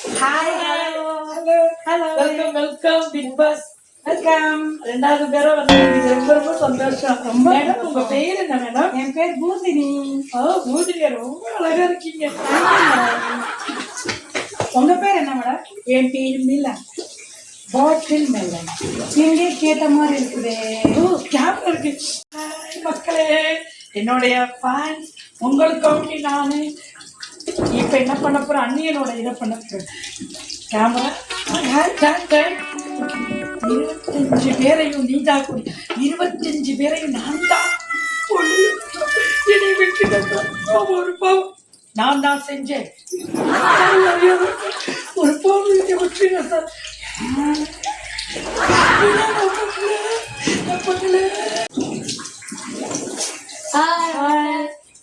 Hi hello hello welcome welcome Bigg Boss welcome ரெண்டாவது பேரும் வந்து ரொம்ப ரொம்ப சந்தோஷம் ரொம்ப மேடம் உங்க பேர் என்ன மேடம் என் பேர் பூசினி ஓ பூஜிரியா ரொம்ப அழகா இருக்கீங்க உங்க பேர் என்ன மேடம் என் பேர் மிலா பாட்டில் மெலன் நீங்க கேட்ட மாதிரி இருக்குதே ஓ கேமரா இருக்கு மக்களே என்னுடைய ஃபேன்ஸ் உங்களுக்காக நான் என்ன பண்ண போறேன் அண்ணியனோட இதை பண்ண போறேன் கேமரா இருபத்தஞ்சு பேரையும் நீ தான் கொடு. இருபத்தஞ்சு பேரையும் நான் தான். ஒரு பாவம். நான் தான் செஞ்சேன். ஒரு பாவம் விட்டுருங்க sir.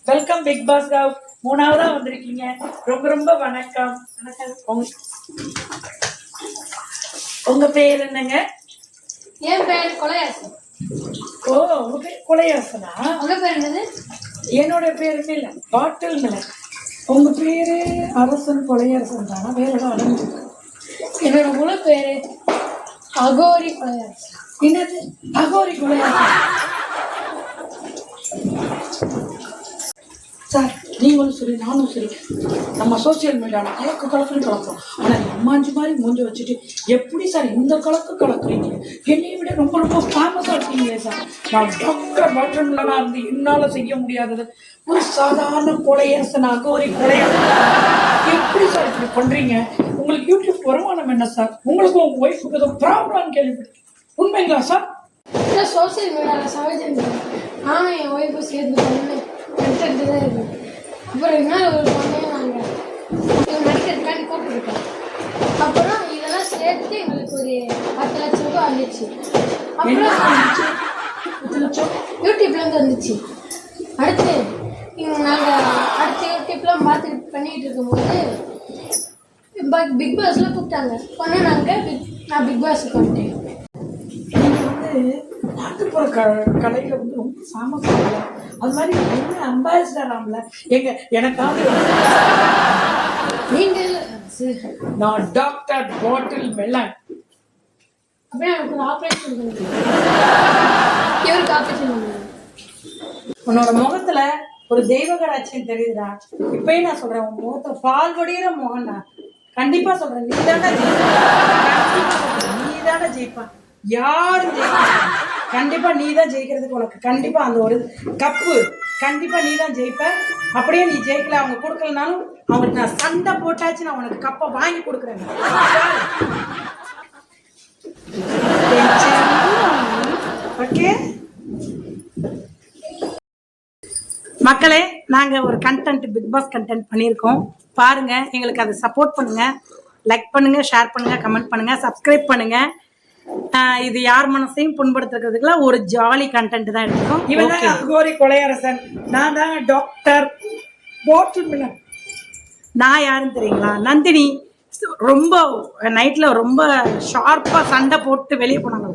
Welcome Bigg Boss Rao மூணாவதா வந்திருக்கீங்க. ரொம்ப ரொம்ப வணக்கம். உங்க- உங்க பேர் என்னங்க? என் பேர் கொலையாசன். ஓ உங்க பேர் குலையாசனா? உங்க பேர் என்னது? என்னோட பேர் இல்ல பாட்டில் மில. உங்க பேரு அரசன் கொலையரசன் தானா? வேற அடங்கு. என்னோட முழு பேரு அகோரி கொலையாசன். என்னது? அகோரி கொலையாசன். சார் நீங்களும் சரி நானும் சரி. நம்ம சோசியல் மீடியாவில் கலக்கு கலக்குன்னு கலக்குறோம். ஆனால் அம்மாஞ்சி மாதிரி மூஞ்சி வச்சுட்டு எப்படி சார் இந்த கலக்கு கலக்குறீங்க? என்னை விட ரொம்ப ரொம்ப ஃபேமஸாக இருக்கீங்களே சார் நான் டாக்டர் பாட்டன்லாம் இருந்து என்னால் செய்ய முடியாதது. ஒரு சாதாரண கொலையரசன் அகோரி கொலையரசன் எப்படி சார் இப்படி பண்ணுறீங்க உங்களுக்கு யூடியூப் வருமானம் என்ன சார் உங்களுக்கும் உங்கள் ஒய்ஃபுக்கு ஏதோ ப்ராப்ளம்னு கேள்விப்பட்டேன் உண்மைங்களா சார் சோசியல் மீடியாவில் சமைச்சிருந்தேன் நானும் என் ஒய்ஃபும் சேர்ந்து பண்ணு எடுத்துக்கிட்டு தான் இருக்கேன். அப்புறம் என்ன ஒரு பொண்ணு நாங்கள் இவங்க நடிக்கிறதுக்காண்டி கூப்பிட்டுருக்கோம் அப்புறம் இதெல்லாம் சேர்த்து எங்களுக்கு ஒரு பத்து லட்சம் ரூபாய் வந்துச்சு. அப்புறம் யூடியூப்லேருந்து வந்துச்சு? அடுத்து இவங்க நாங்கள் அடுத்த யூடியூப்லாம் பார்த்துட்டு பண்ணிக்கிட்டு இருக்கும்போது ப- பிக் பாஸ்ல கூப்பிட்டாங்க. உடனே நாங்கள் பிக் நான் பிக் பாஸுக்கு வந்துட்டேன் நீங்க வந்து நாட்டுப்புற க கலையில வந்து ஃபேமஸ் ஆகல அது மாதிரி என்ன அம்பாசிடர் ஆகல எங்க எனக்காவது நீங்கள் சரி. நான் டாக்டர் பாட்டில் எனக்கு ஒரு ஆப்ரேஷன் பண்ணுங்க இவருக்கு ஆப்ரேஷன் பண்ணுங்க உன்னோட முகத்துல ஒரு தெய்வ கடாட்சியம் தெரியுதுடா. இப்பயும் நான் சொல்றேன் உன் முகத்துல பால் வடிகிற முகம்டா கண்டிப்பா சொல்றேன் நீ தானே நீ தானே ஜெயிப்பா. யாரும் மாட்டாங்க. கண்டிப்பா நீ தான் ஜெயிக்கிறதுக்கு உனக்கு கண்டிப்பா அந்த ஒரு கப்பு. கண்டிப்பா நீ தான் ஜெயிப்ப. அப்படியே நீ ஜெயிக்கல அவங்க கொடுக்கலனாலும் அவங்களுக்கு நான் சண்டை போட்டாச்சு நான் உனக்கு கப்பை வாங்கி கொடுக்குறேன். ஓகே மக்களே நாங்க ஒரு கண்டென்ட் பிக் பாஸ் கண்டென்ட் பண்ணியிருக்கோம். பாருங்க எங்களுக்கு அதை சப்போர்ட் பண்ணுங்க. லைக் பண்ணுங்க ஷேர் பண்ணுங்க கமெண்ட் பண்ணுங்க சப்ஸ்கிரைப் பண்ணுங்க. இது யார் மனசையும் புண்படுத்துறதுக்குல ஒரு ஜாலி கண்டென்ட் தான் எடுத்துக்கோம் இவன் தான் அகோரி கொலையரசன். நான் தான் டாக்டர் நான் யாருன்னு தெரியுங்களா? நந்தினி. ரொம்ப நைட்ல ரொம்ப ஷார்ப்பா சண்டை போட்டு வெளியே போனாங்க.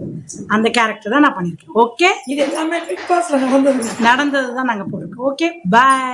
அந்த கேரக்டர் தான் நான் பண்ணியிருக்கேன். ஓகே இது எல்லாமே பிக் பாஸ்ல நடந்தது நடந்தது தான் நாங்கள் போட்டிருக்கோம். Okay bye